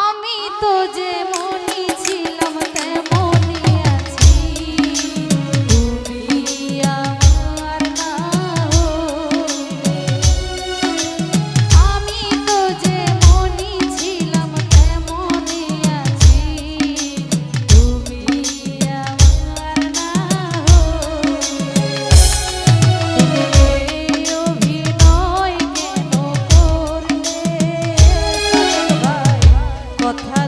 আমি তো যেমনই কথা